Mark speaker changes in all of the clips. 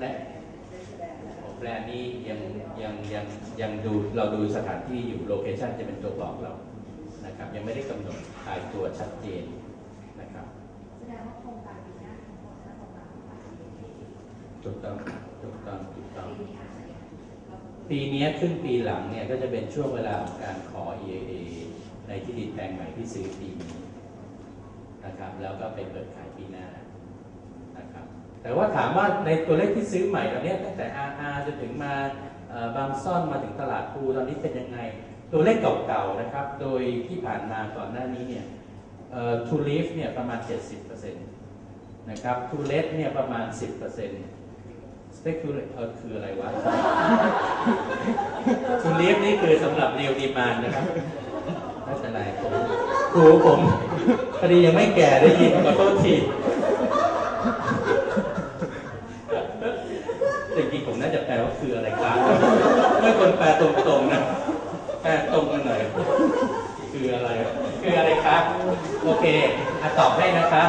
Speaker 1: และแบรนด์นี้ยังยังยังยังดูเราดูสถานที่อยู่โลเคชันจะเป็นตัวบอกเรานะครับยังไม่ได้กำหนดตายตัวชัดเจนนะครับ
Speaker 2: แสดงว่าโครงการปีหน้าทั้งหมดถ้าโครงการของฝ่าย EAA
Speaker 1: ถูกต้องถูกต้องถูกต้อง
Speaker 2: ปีนี้อาจจะยังเรา
Speaker 1: ปีนี้ครึ่งปีหลังเนี่ยก็จะเป็นช่วงเวลาของการขอ EAA ในที่ดินแปลงใหม่ที่ซื้อปีนี้นะครับแล้วก็ไปเปิดขายปีหน้านะครับ แต่ว่าถามว่าในตัวเลขที่ซื้อใหม่ตอนนี้ตั้งแต่ RR จนถึงมาบางซ่อนมาถึงตลาดภูตอนนี้เป็นยังไง ตัวเลขเก่าๆนะครับ โดยที่ผ่านมาก่อนหน้านี้เนี่ยทูลิฟเนี่ยประมาณ 70%นะครับทูเลสเนี่ยประมาณ 10% speculate เออคืออะไรวะทูลิฟนี่คือสำหรับเรียวดีมานนะครับไม่เป็นไรผมครูผมพอดียังไม่แก่ได้ยินขอโทษทีจริงๆผมน่าจะแปลว่าคืออะไรครับ ไม่ควรแปลตรงๆนะแปลตรงกันหน่อยคืออะไรคืออะไรครับโอเคอตอบให้นะครับ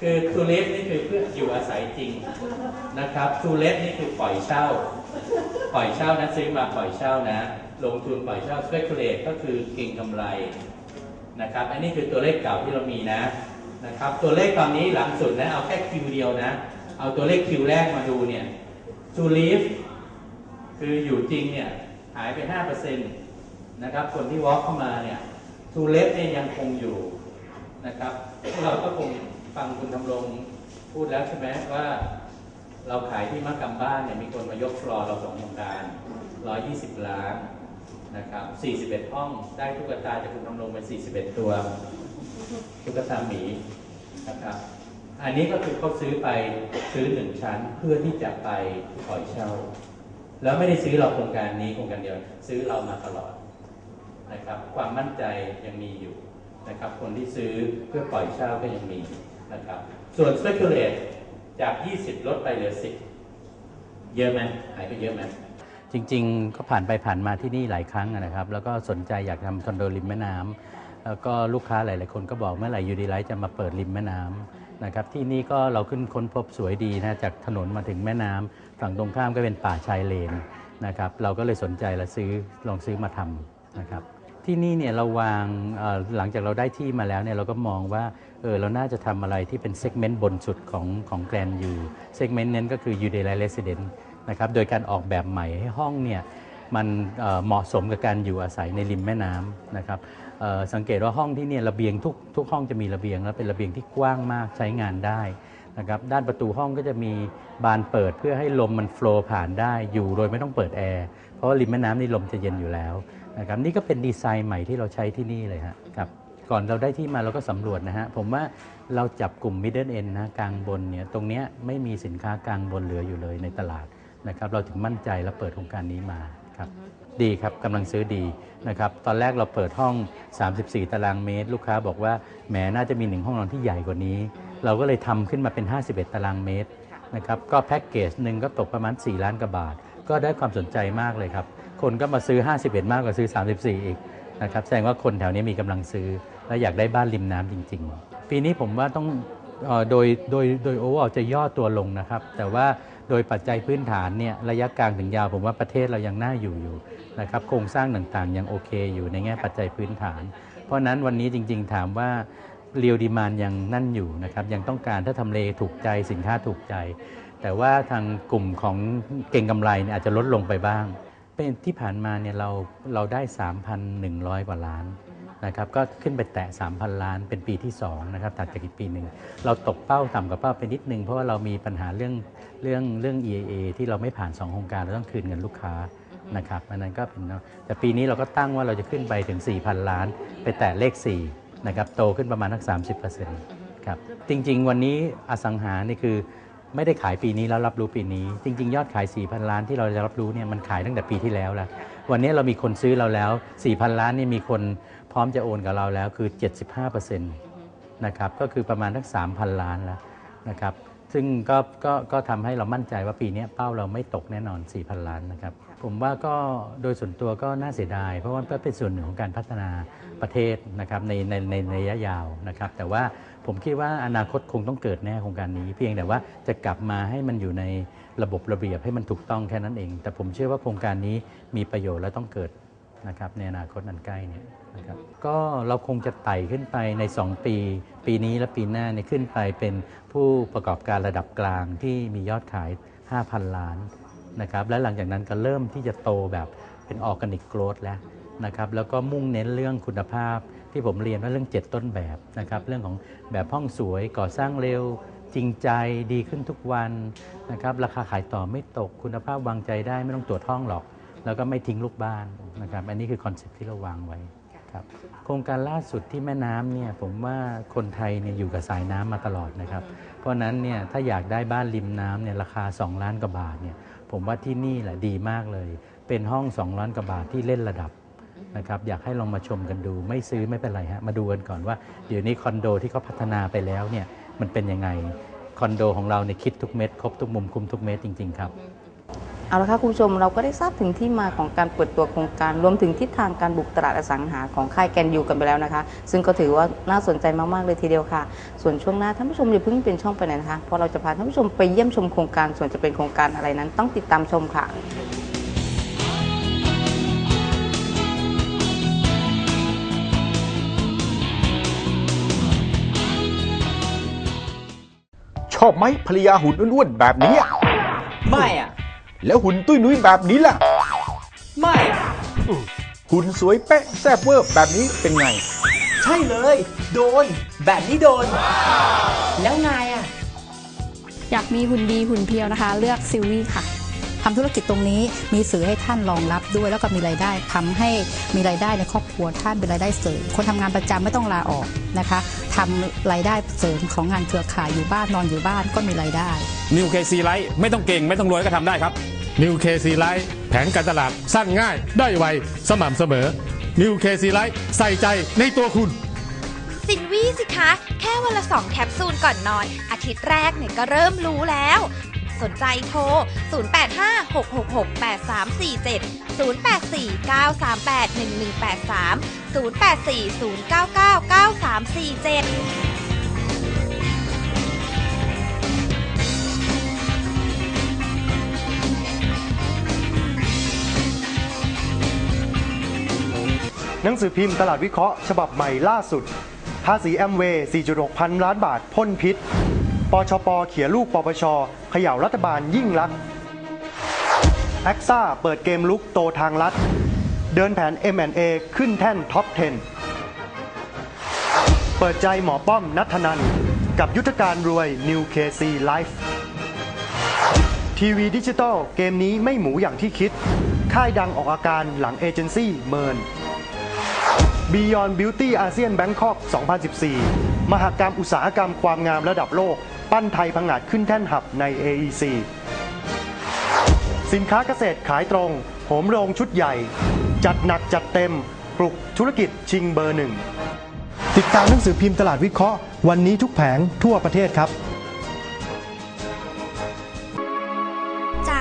Speaker 1: คือทูเลิฟนี่คือเพื่ออยู่อาศัยจริงนะครับทูเลฟนี่คือปล่อยเช่า ปล่อยเช่านะซื้อมาปล่อยเช่านะ ลงทุนปล่อยเช่า speculate ก็คือเก็งกำไรนะครับ อันนี้คือตัวเลขเก่าที่เรามีนะนะครับ ตัวเลขตอนนี้หลังสุดนะเอาแค่คิวเดียวนะ เอาตัวเลขคิวแรกมาดูเนี่ย to live คืออยู่จริงเนี่ยายไป 5%นะครับ คนที่ walk เข้ามาเนี่ย to live เนี่ยยังคงอยู่นะครับเราก็คงฟังคุณทำรงพูดแล้วใช่ไหมว่า เราขายที่มักกำบ้านเนี่ยมีคนมายกฟลอร์เราสองโครงการ 120 ล้านนะครับ 41 ห้องได้ตุ๊กตาจากคุณทำรงไป 41 ตัวตุ๊กตาหมีนะครับ อันนี้ก็คือเขาซื้อไปซื้อหนึ่งชั้นเพื่อที่จะไปปล่อยเช่า แล้วไม่ได้ซื้อเราโครงการนี้โครงการเดียว ซื้อเรามาตลอดนะครับ ความมั่นใจยังมีอยู่นะครับ คนที่ซื้อเพื่อปล่อยเช่าก็ยังมีนะครับ ส่วน speculate จาก 20 ลดไปเหลือ 10 เยอะไหมหายไปเยอะไหมจริงๆ ก็ผ่านไปผ่านมาที่นี่หลายครั้งนะครับ แล้วก็สนใจอยากทำคอนโดริมแม่น้ำแล้วก็ลูกค้าหลาย ๆ คนก็บอกเมื่อไหร่ยูดีไลท์จะมาเปิดริมแม่น้ำ นะครับที่นี่ก็เราขึ้นค้นพบสวยดีนะจากถนนมาถึงแม่น้ำฝั่งตรงข้ามก็เป็นป่าชายเลนนะครับเราก็เลยสนใจและซื้อลองซื้อมาทำนะครับที่นี่เนี่ยเราวางหลังจากเราได้ที่มาแล้วเนี่ยเราก็มองว่าเออเราน่าจะทำอะไรที่เป็นเซกเมนต์บนสุดของของแกรนยูเซกเมนต์นั้นก็คือ u d e l i g Residence นะครับโดยการออกแบบใหม่ให้ห้องเนี่ยมันเเหมาะสมกับการอยู่อาศัยในริมแม่น้ำนะครับ สังเกตว่าห้องที่เนี่ยระเบียงทุกทุกห้องจะมีระเบียง แล้วเป็นระเบียงที่กว้างมากใช้งานได้นะครับด้านประตูห้องก็จะมีบานเปิดเพื่อให้ลมมันโฟลว์ผ่านได้อยู่โดยไม่ต้องเปิดแอร์เพราะริมแม่น้ำนี่ลมจะเย็นอยู่แล้วนะครับนี่ก็เป็นดีไซน์ใหม่ที่เราใช้ที่นี่เลยครับก่อนเราได้ที่มาเราก็สำรวจนะฮะผมว่าเราจับกลุ่ม middle end นะกลางบนเนี่ยตรงเนี้ยไม่มีสินค้ากลางบนเหลืออยู่เลยในตลาดนะครับเราถึงมั่นใจและเปิดโครงการนี้มาครับ ดีครับกำลังซื้อดีนะครับตอนแรกเราเปิดห้อง 34 ตารางเมตร ลูกค้าบอกว่าแหมน่าจะมีหนึ่งห้องนอนที่ใหญ่กว่านี้ เราก็เลยทำขึ้นมาเป็น 51 ตารางเมตรนะครับก็แพ็กเกจหนึ่งก็ตกประมาณ 4 ล้านกว่าบาท ก็ได้ความสนใจมากเลยครับ คนก็มาซื้อ 51 มากกว่าซื้อ 34 อีกนะครับแสดงว่าคนแถวนี้มีกำลังซื้อ และอยากได้บ้านริมน้ำจริง ๆ ปีนี้ผมว่าต้องออโดยโดยโดยโอเวอร์จะย่อตัวลงนะครับ แต่ว่า โดยปัจจัยพื้นฐานเนี่ยระยะกลางถึงยาวผมว่าประเทศเรายังน่าอยู่อยู่นะครับโครงสร้างต่างๆ ยังโอเคอยู่ในแง่ปัจจัยพื้นฐาน เพราะฉะนั้นวันนี้จริง ๆ ถามว่าเรียวดีมานยังนั่นอยู่นะครับยังต้องการถ้าทำเลถูกใจสินค้าถูกใจ แต่ว่าทางกลุ่มของเก่งกำไรเนี่ยอาจจะลดลงไปบ้าง เป็นที่ผ่านมาเนี่ยเราเราได้ 3,100 กว่าล้าน นะครับก็ขึ้นไปแตะ 3,000 ล้านเป็นปีที่2นะครับถัดจากอีกปีหนึ่ง เราตกเป้าต่ำกว่าเป้าไปนิดนึง เพราะว่าเรามีปัญหาเรื่องเรื่องเรื่อง EAA ที่เราไม่ผ่าน 2 โครงการ เราต้องคืนเงินลูกค้านะครับอันนั้นก็เป็นเนาะแต่ปีนี้เราก็ตั้งว่าเราจะขึ้นไปถึง 4,000 ล้าน ไปแตะเลข4นะครับโตขึ้นประมาณทัก30%ครับจริง ๆ วันนี้อสังหานี่คือไม่ได้ขายปีนี้แล้วรับรู้ปีนี้ จริง ๆ ยอดขาย 4,000 ล้านที่เราจะรับรู้เนี่ยมันขายตั้งแต่ปีที่แล้วแล้ววันนี้เรามีคนซื้อเราแล้ว 4,000 ล้านนี่มีคน พร้อมจะโอนกับเราแล้วคือ 75%นะครับก็คือประมาณทั้ง3,000 ล้านแล้วนะครับซึ่งก็ก็ก็ทำให้เรามั่นใจว่าปีนี้เป้าเราไม่ตกแน่นอน 4,000 ล้านนะครับผมว่าก็โดยส่วนตัวก็น่าเสียดาย เพราะว่าก็เป็นส่วนหนึ่งของการพัฒนาประเทศนะครับในในในในระยะยาวนะครับแต่ว่าผมคิดว่าอนาคตคงต้องเกิดแน่โครงการนี้ เพียงแต่ว่าจะกลับมาให้มันอยู่ในระบบระเบียบให้มันถูกต้องแค่นั้นเอง แต่ผมเชื่อว่าโครงการนี้มีประโยชน์และต้องเกิดนะครับในอนาคตอันใกล้เนี่ย นะครับก็เราคงจะไต่ขึ้นไปใน 2 ปี ปีนี้และปีหน้าเนี่ยขึ้นไปเป็นผู้ประกอบการระดับกลางที่มียอดขาย 5,000 ล้านนะครับและหลังจากนั้นก็เริ่มที่จะโตแบบเป็นออร์แกนิกโกรดแล้วนะครับแล้วก็มุ่งเน้นเรื่องคุณภาพที่ผมเรียนว่าเรื่อง 7 ต้นแบบนะครับเรื่องของแบบห้องสวยก่อสร้างเร็วจริงใจดีขึ้นทุกวันนะครับราคาขายต่อไม่ตกคุณภาพวางใจได้ไม่ต้องตรวจห้องหรอก แล้วก็ไม่ทิ้งลูกบ้านนะครับอันนี้คือคอนเซ็ปที่เราวางไว้ ครับโครงการล่าสุดที่แม่น้ำเนี่ยผมว่าคนไทยเนี่ยอยู่กับสายน้ำมาตลอดนะครับ เพราะนั้นเนี่ยถ้าอยากได้บ้านริมน้ำเนี่ยราคา 2 ล้านกว่าบาทเนี่ยผมว่าที่นี่แหละดีมากเลย เป็นห้อง 2 ล้านกว่าบาทที่เล่นระดับนะครับอยากให้ลองมาชมกันดู ไม่ซื้อไม่เป็นไรฮะมาดูกันก่อนว่าเดี๋ยวนี้คอนโดที่เขาพัฒนาไปแล้วเนี่ยมันเป็นยังไงคอนโดของเราเนี่ยคิดทุกเม็ดครบทุกมุมคุมทุกเม็ดจริง ๆ ครับ
Speaker 3: เอาละค่ะคุณผู้ชมเราก็ได้ทราบถึงที่มาของการเปิดตัวโครงการ รวมถึงทิศทางการบุกตลาดอสังหาของค่ายแกนยูกันไปแล้วนะคะ ซึ่งก็ถือว่าน่าสนใจมาก ๆ เลยทีเดียวค่ะ ส่วนช่วงหน้าท่านผู้ชมอย่าเพิ่งเป็นช่องไปไหนนะคะ เพราะเราจะพาท่านผู้ชมไปเยี่ยมชมโครงการส่วนจะเป็นโครงการอะไรนั้นต้องติดตามชมค่ะ
Speaker 4: ชอบไหมภรรยาหุ่นอ้วนๆแบบนี้อะ
Speaker 5: ไม่อะ
Speaker 4: แล้วหุ่นตุ้ยนุ้ยแบบนี้ล่ะ
Speaker 5: ไม่
Speaker 4: หุ่นสวยเป๊ะแซ่บเวอร์แบบนี้เป็นไง
Speaker 5: ใช่เลย โดน แบบนี้โดน แล้วนายอะ
Speaker 6: อยากมีหุ่นดีหุ่นเพียวนะคะ เลือกซิลวี่ค่ะ ทำธุรกิจตรงนี้มีสื่อให้ท่านรองรับด้วย แล้วก็มีรายได้ทำให้มีรายได้ในครอบครัวท่านเป็นรายได้เสริมคนทำงานประจำไม่ต้องลาออกนะคะทำรายได้เสริมของงานเครือข่ายอยู่บ้านนอนอยู่บ้านก็มีรายได้
Speaker 7: นิวเคซีไลท์ไม่ต้องเก่งไม่ต้องรวยก็ทำได้ครับ
Speaker 8: New KC Life แผนการตลาดสั้นง่ายได้ไวสม่ำเสมอ New KC Life ใส่ใจในตัวคุณ
Speaker 9: สินวี่สิคะ แค่วันละสองแคปซูลก่อนนอน อาทิตย์แรกเนี่ยก็เริ่มรู้แล้ว สนใจโทร 0856683347 0840999347
Speaker 10: หนังสือพิมพ์ตลาดวิเคราะห์ ฉบับใหม่ล่าสุด ภาษีแอมเวย์4.6 พันล้านบาท พ่นพิษ ปชป เขียลูกปปชเขย่ารัฐบาลยิ่งลักษณ์แอคซ่าเปิดเกมลุกโตทางลัด เดินแผน M&A ขึ้นแท่นท็อป 10 เปิดใจหมอป้อมนัทนัน กับยุทธการรวย New KC Life ทีวีดิจิตอลเกมนี้ไม่หมูอย่างที่คิด ค่ายดังออกอาการหลังเอเจนซี่เมิน Beyond Beauty ASEAN Bangkok 2014 มหกรรมอุตสาหกรรมความงามระดับโลก ปั้นไทยพังงาดขึ้นแท่นหับใน AEC สินค้าเกษตรขายตรง โหมโรงชุดใหญ่ จัดหนักจัดเต็ม ปลุกธุรกิจชิงเบอร์หนึ่ง ติดตามหนังสือพิมพ์ตลาดวิเคราะห์ วันนี้ทุกแผงทั่วประเทศครับ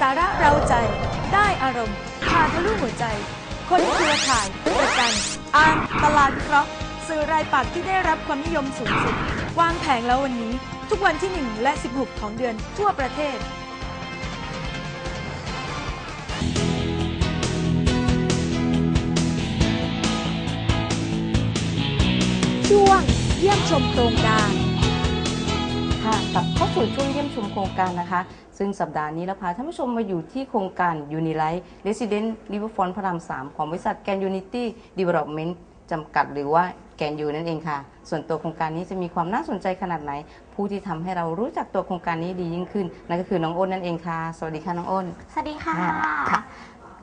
Speaker 2: สาระเราใจ ได้อารมณ์พาทะลุหัวใจ คนเครือข่ายประกันอ่านตลาดเคราะห์สื่อรายปักที่ได้รับความนิยมสูงสุด วางแผงแล้ววันนี้ ทุกวันที่ 1 และ 16 ของเดือนทั่วประเทศ
Speaker 9: ช่วงเยี่ยมชมโครงการ
Speaker 3: กลับเข้าสู่ช่วงเยี่ยมชมโครงการนะคะ ซึ่งสัปดาห์นี้เราพาท่านผู้ชมมาอยู่ที่โครงการ Unilight Resident Riverfront พระราม 3 ของบริษัทแกน Unity Development จำกัดหรือว่าแกนยูนั่นเองค่ะ ส่วนตัวโครงการนี้จะมีความน่าสนใจขนาดไหน ผู้ที่ทำให้เรารู้จักตัวโครงการนี้ดียิ่งขึ้น นั่นก็คือน้องอ้นนั่นเองค่ะ สวัสดีค่ะน้องอ้น
Speaker 11: สวัสดีค่ะ
Speaker 3: ค่ะ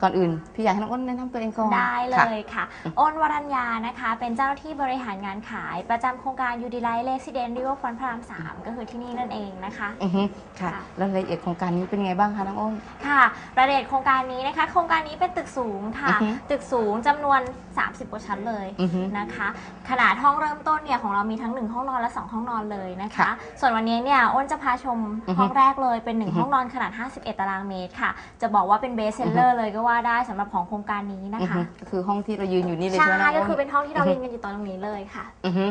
Speaker 3: ก่อนอื่น พี่อยากให้น้องอ้นแนะนำตัวเองก่อน
Speaker 11: ได้เล
Speaker 3: ค่ะ
Speaker 11: ยค่ะ อ้นวรัญญานะคะ เป็นเจ้าหน้าที่บริหารงานขายประจำโครงการยูดีไลท์เลสซิเดนริเวอร์ฟรอนพระรามสามก็คือที่นี่นั่นเองนะคะ
Speaker 3: อือฮึค่ะ แล้วรายละเอียดโครงการนี้เป็นไงบ้างคะน้องอ้น
Speaker 11: ค่ะรายละเอียดโครงการนี้นะคะ โครงการนี้เป็นตึกสูงค่ะ
Speaker 3: อือฮึ
Speaker 11: ตึกสูงจำนวน 30กว่าชั้นเลย
Speaker 3: อือฮึ
Speaker 11: นะคะ ขนาดห้องเริ่มต้นเนี่ยของเรามีทั้ง 1 ห้องนอนและ 2 ห้องนอนเลยนะคะ
Speaker 3: ค่ะ
Speaker 11: ส่วนวันนี้เนี่ยอ้นจะพาชม
Speaker 3: อือฮึ
Speaker 11: ห้องแรกเลยเป็น
Speaker 3: อือ
Speaker 11: 1
Speaker 3: ฮึ
Speaker 11: ห้องนอนขนาด 51 ตารางเมตรค่ะ จะบอกว่าเป็นเบสเซลเลอร์เลยก็ว่าได้สำหรับของโครงการนี้นะ
Speaker 3: อือ
Speaker 11: คะ
Speaker 3: ฮึก็คือห้องที่เรายืนอยู่นี่เลย
Speaker 11: ใช่
Speaker 3: ใช่ไหมน้องอ้น
Speaker 11: ก็คือเป็นห้องที่เรา
Speaker 3: อือฮึ
Speaker 11: เรียนกันอยู่ตอนตรงนี้เลยค่ะ
Speaker 3: อือฮึ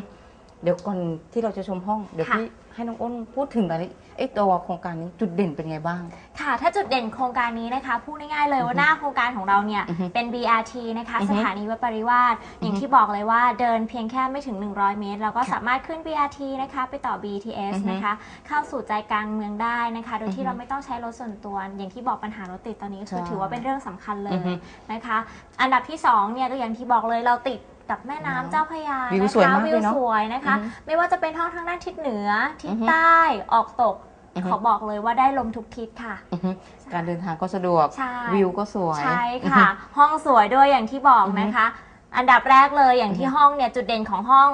Speaker 3: เดี๋ยวก่อนที่เราจะชมห้อง เดี๋ยว
Speaker 11: ค่ะ
Speaker 3: พี่ ให้น้องอ้นพูดถึงรายละเอียดไอ้ตัวโครงการนี้จุดเด่นเป็นไงบ้าง
Speaker 11: ค่ะ ถ้าจุดเด่นโครงการนี้นะคะพูดง่ายๆเลยว่าหน้าโครงการของเราเนี่ย
Speaker 3: อือฮึ
Speaker 11: เป็น BRT นะคะ
Speaker 3: อือฮึ
Speaker 11: สถานีวัดปริวาสอย่างที่บอกเลยว่าเดินเพียงแค่ไม่ถึง 100 เมตร เราก็สามารถขึ้น BRT นะคะไปต่อ BTS
Speaker 3: อือฮึ
Speaker 11: นะคะ เข้าสู่ใจกลางเมืองได้นะคะ โดย
Speaker 3: อือ
Speaker 11: ที่
Speaker 3: ฮึ
Speaker 11: เราไม่ต้องใช้รถส่วนตัว อย่างที่บอกปัญหารถติดตอนนี้คือ
Speaker 3: ใช่
Speaker 11: ถือว่าเป็นเรื่องสำคัญเล
Speaker 3: อือฮึ
Speaker 11: ยนะคะ อันดับที่สองเนี่ยก็อย่างที่บอกเลยเราติด กับแม่น้ำเจ้าพระยา
Speaker 3: วิว
Speaker 11: นะคะ
Speaker 3: สวยมากเลย
Speaker 11: วิว
Speaker 3: เนอะ
Speaker 11: สวยนะคะ
Speaker 3: อือฮึ
Speaker 11: ไม่ว่าจะเป็นห้องทางด้านทิศเหนือทิศ
Speaker 3: อือฮึ
Speaker 11: ใต้ออกตก
Speaker 3: อือฮึ
Speaker 11: ขอบอกเลยว่าได้ลมทุกทิศค่ะ
Speaker 3: อือฮึการเดินทางก็สะดวก
Speaker 11: ใช่
Speaker 3: วิวก็สวย
Speaker 11: ใช่ค่ะ ห้องสวยด้วยอย่างที่บอกนะคะ อันดับแรกเลยอย่างที่ห้องเนี่ยจุดเด่นของห้อง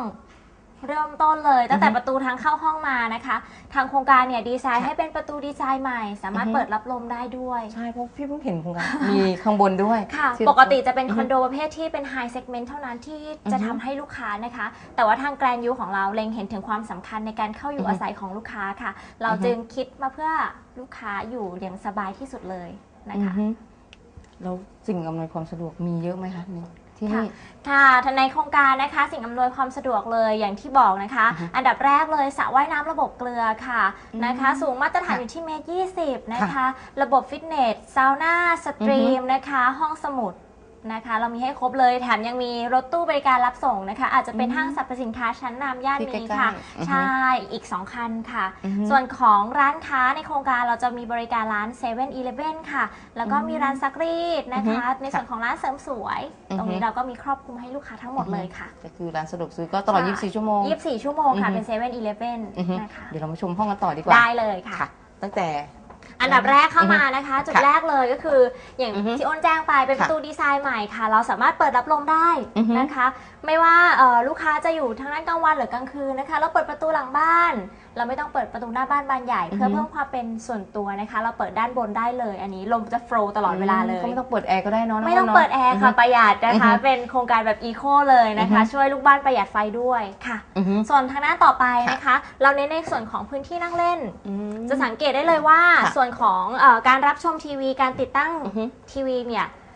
Speaker 11: เริ่มต้นเลยตั้งแต่
Speaker 3: อือฮึ
Speaker 11: ประตูทางเข้าห้องมานะคะ ทางโครงการเนี่ยดีไซน์ให้เป็นประตูดีไซน์ใหม่ สามารถ
Speaker 3: อือฮึ
Speaker 11: เปิดรับลมได้ด้วย
Speaker 3: ใช่เพราะพี่เพิ่งเห็นโครงการมีข้างบนด้วย
Speaker 11: ค่ะ
Speaker 3: ที่
Speaker 11: ปกติจะเป็น
Speaker 3: อือ
Speaker 11: ค
Speaker 3: ฮึ
Speaker 11: อนโดประเภทที่เป็นไฮเซกเมนต์เท่านั้นที่จะ
Speaker 3: อือฮึ
Speaker 11: ทำให้ลูกค้านะคะ แต่ว่าทางแกรนยูของเราเล็งเห็นถึงความสำคัญในการเข้าอยู่
Speaker 3: อือฮึ
Speaker 11: อาศัยของลูกค้าค่ะ เรา
Speaker 3: อือฮึ
Speaker 11: จึงคิดมาเพื่อลูกค้าอยู่อย่างสบายที่สุดเลยนะคะ
Speaker 3: อือฮึแล้วสิ่งอำนวยความสะดวกมีเยอะไหมคะนี่ ที่
Speaker 11: ค่ะ
Speaker 3: นี่
Speaker 11: ค่ะท่านในโครงการนะคะ สิ่งอำนวยความสะดวกเลยอย่างที่บอกนะคะ
Speaker 3: อือฮึ
Speaker 11: อันดับแรกเลยสระว่ายน้ำระบบเกลือค่ะ
Speaker 3: อืม
Speaker 11: นะคะ สูงมาตรฐาน
Speaker 3: ค่ะ
Speaker 11: อยู่ที่เมตรยี่สิบนะคะ
Speaker 3: ค่ะ
Speaker 11: ระบบฟิตเนสซาวน่าสตรี
Speaker 3: อื
Speaker 11: ม
Speaker 3: อฮึ
Speaker 11: นะคะ ห้องสมุด นะคะ เรามีให้ครบเลยแถมยังมีรถตู้บริการรับส่งนะคะ อาจจะเป็น
Speaker 3: อืม
Speaker 11: ห้างสรรพสินค้าชั้นนำย่าน
Speaker 3: ที่ใกล้
Speaker 11: นี้
Speaker 3: ๆ
Speaker 11: ค่ะ
Speaker 3: อือฮึ
Speaker 11: ใช่อีก 2 คันค่ะ
Speaker 3: อือฮึ
Speaker 11: ส่วนของร้านค้าในโครงการเราจะมีบริการร้าน7 e เ e ่ e อค่ะ แล้วก็มีร้านซักรีดนะคะ
Speaker 3: อือฮึ
Speaker 11: ในส่วนของร้านเสริมสวย
Speaker 3: อือฮึ
Speaker 11: ตรงนี้เราก็มีครอบคลุมให้ลูกค้าทั้งหมดเลยค่ะ
Speaker 3: ก็คือร้านสะดวกซื้อก็ตลอด 24 ชั่วโมง
Speaker 11: 24 ชั่วโมงค่ะ
Speaker 3: อือฮึ
Speaker 11: เป็น7 e เ e ่ e
Speaker 3: อือฮึ
Speaker 11: นะคะ
Speaker 3: เดี๋ยวเรามาชมห้องกันต่อดีกว่า
Speaker 11: ได้เลยค่ะ
Speaker 3: ค่ะตั้งแต่
Speaker 11: อันดับแรกเข้ามานะคะ จุด
Speaker 3: ค่ะ
Speaker 11: แรกเลยก็คืออย่าง
Speaker 3: อือฮึ
Speaker 11: ที่อ้นแจ้งไปเป็นป
Speaker 3: ค่ะ
Speaker 11: ระตูดีไซน์ใหม่ค่ะ เราสามารถเปิดรับลมได้
Speaker 3: อือฮึ
Speaker 11: นะคะ ไม่ว่าเอ่อลูกค้าจะอยู่ทางด้านกลางวันหรือกลางคืนนะคะ เราเปิดประตูหลังบ้าน เราไม่ต้องเปิดประตูหน้าบ้านบานใหญ่ เพื่อ
Speaker 3: อฮึ
Speaker 11: เพิ่มความเป็นส่วนตัวนะคะ เราเปิดด้านบนได้เลย อันนี้ลมจะโฟล์ตลอดเวลาเลย
Speaker 3: ก็ไม่ต้องเปิดแอร์ก็ได้เนาะน้
Speaker 11: ไม่ต้อง
Speaker 3: น
Speaker 11: เปิดแอร์ค่ะ
Speaker 3: อือฮึ
Speaker 11: ประหยัดนะคะ
Speaker 3: อือฮึ
Speaker 11: เป็นโครงการแบบอีโคเลยนะคะ
Speaker 3: อือฮึ
Speaker 11: ช่วยลูกบ้านประหยัดไฟด้วยค่ะ
Speaker 3: อือฮึ
Speaker 11: ส่วนทางด้านต่อไปนะคะ เราเน้นในส่วนของพื้นที่นั่งเล่น
Speaker 3: อืม
Speaker 11: จะสังเกตได้เลยว่า
Speaker 3: ค่ะ
Speaker 11: ส่วนของเออการรับชมทีวีการติดตั้ง
Speaker 3: อือฮึ
Speaker 11: ทีวีเนี่ยเอ่อ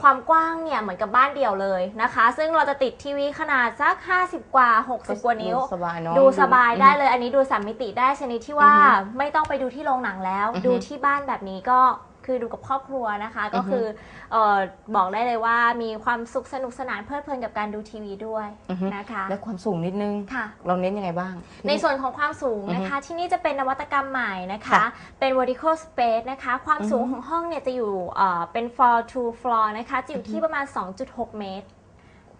Speaker 11: ความกว้างเนี่ยเหมือนกับบ้านเดี่ยวเลยนะคะ ซึ่งเราจะติดทีวีขนาดสัก 50 กว่า 60 กว่านิ้ว
Speaker 3: ดูสบายเนาะ
Speaker 11: ดูสบายได้เลย อันนี้ดูสามมิติได้ชนิดที่ว่า
Speaker 3: อือฮึ
Speaker 11: ไม่ต้องไปดูที่โรงหนังแล้ว
Speaker 3: อือฮึ
Speaker 11: ดูที่บ้านแบบนี้ก็ คือดูกับครอบครัวนะคะ ก็คือเออบอกได้เลยว่ามีความสุขสนุกสนานเพลิดเพลินกับการดูทีวีด้วย
Speaker 3: อือฮึ
Speaker 11: นะคะ
Speaker 3: และความสูงนิดนึง
Speaker 11: ค่ะ
Speaker 3: เราเน้นยังไงบ้าง
Speaker 11: ในส่วนของความสูงนะคะ ที่นี่จะเป็นนวัตกรรมใหม่นะคะ
Speaker 3: ค่ะ
Speaker 11: เป็น vertical space นะคะ ความสูง
Speaker 3: อือฮึ
Speaker 11: ของห้องเนี่ยจะอยู่เอ่อเป็น floor to floor นะคะจะอยู่
Speaker 3: อือฮึ
Speaker 11: ที่ประมาณ 2.6 เมตร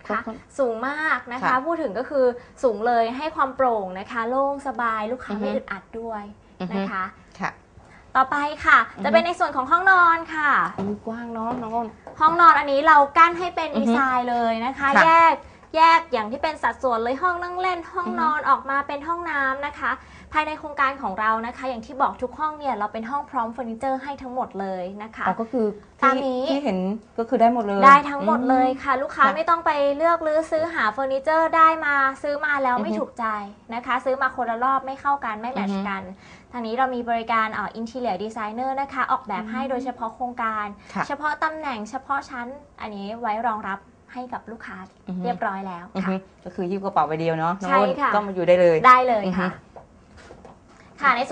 Speaker 11: ค่ะ
Speaker 3: ก็ค่อน
Speaker 11: สูงมากนะคะ
Speaker 3: ค่ะ
Speaker 11: พูดถึงก็คือสูงเลยให้ความโปร่งนะคะ โล่งสบายลูกค้า
Speaker 3: อือฮึ
Speaker 11: ไม่อึดอัดด้วย
Speaker 3: อือฮึ
Speaker 11: นะคะ
Speaker 3: ค่ะ
Speaker 11: ต่อไปค่ะ
Speaker 3: อือฮึ
Speaker 11: จะเป็นในส่วนของห้องนอนค่ะ
Speaker 3: อุ้ยกว้างเนาะน้องอ้น
Speaker 11: ห้องนอนอันนี้เรากั้นให้เป็น
Speaker 3: อือฮึ
Speaker 11: ดีไซน์เลยนะคะ
Speaker 3: ค่ะ
Speaker 11: แยกแยกอย่างที่เป็นสัดส่วนเลยห้องนั่งเล่นห้อง
Speaker 3: อือฮึ
Speaker 11: นอนออกมาเป็นห้องน้ำนะคะ ภายในโครงการของเรานะคะ อย่างที่บอกทุกห้องเนี่ยเราเป็นห้องพร้อมเฟอร์นิเจอร์ให้ทั้งหมดเลยนะคะ
Speaker 3: อ๋อก็คือ
Speaker 11: ตาม
Speaker 3: ที่
Speaker 11: นี้
Speaker 3: ที่เห็นก็คือได้หมดเลย
Speaker 11: ได้ทั้งหมดเลยค่ะ ลูกค้า
Speaker 3: ค่ะ
Speaker 11: ไม่ต้องไปเลือกหรือซื้อหาเฟอร์นิเจอร์ได้มาซื้อมาแล้วไม่
Speaker 3: อือฮึ
Speaker 11: ถูกใจนะคะ ซื้อมาคนละรอบไม่เข้ากันไม่แมท
Speaker 3: อือ
Speaker 11: ช์
Speaker 3: ฮึ
Speaker 11: กันทางนี้เรามีบริการเอินทีเลียดีไซเนอร์นะคะ ออกแบบให้โดยเฉพาะโครงการ
Speaker 3: ค่ะ
Speaker 11: เฉพาะตำแหน่งเฉพาะชั้นอันนี้ไว้รองรับให้กับลูกค้า
Speaker 3: อือฮึ
Speaker 11: เรียบร้อยแล้ว
Speaker 3: อือ
Speaker 11: ค่ะ
Speaker 3: ฮึก็คือหิ้วกระเป๋าใบเดียวเนาะน้อง
Speaker 11: ใช่
Speaker 3: อ้น
Speaker 11: ค่ะ
Speaker 3: ก็มาอยู่ได้เลย
Speaker 11: ได้เลย
Speaker 3: อือฮึ
Speaker 11: ค่ะ ค่ะในส่วน